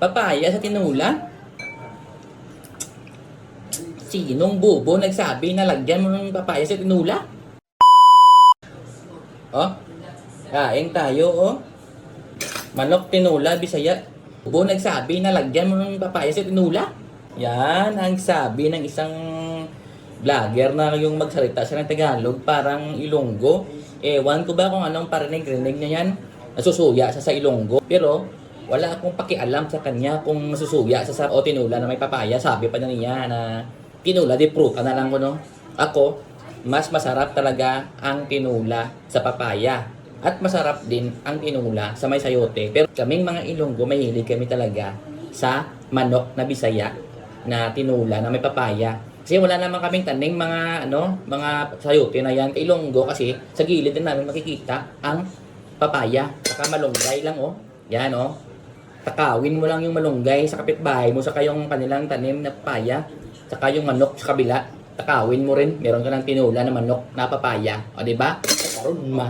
Papaya sa tinula? Sinong bubo nagsabi na lagyan mo ng papaya sa tinula? Oh, kain tayo, oh. Manok tinula, bisaya. Bubo nagsabi na lagyan mo ng papaya sa tinula? Yan ang sabi ng isang vlogger na yung magsalita siya ng Tagalog, parang Ilonggo. Ewan ko ba kung anong parinig-rinig niya yan. Nasusuya siya sa Ilonggo. Pero wala akong pakialam sa kanya kung nasusuya sa o tinula na may papaya. Sabi pa na niya na tinula di pruta na lang ko no. Ako, mas masarap talaga ang tinula sa papaya. At masarap din ang tinula sa may sayote. Pero kaming mga Ilonggo, mahilig kami talaga sa manok na bisaya na tinula na may papaya. Kasi wala naman kaming taning mga ano, mga sayote na yan. Ilonggo kasi sa gilid din namin makikita ang papaya. Saka malunggay lang oh. Yan oh. Takawin mo lang yung malunggay sa kapitbahay mo saka yung kanilang tanim na papaya. Saka yung manok sa kabila. Takawin mo rin. Meron ka ng tinula na manok na papaya. O di ba? Karon ma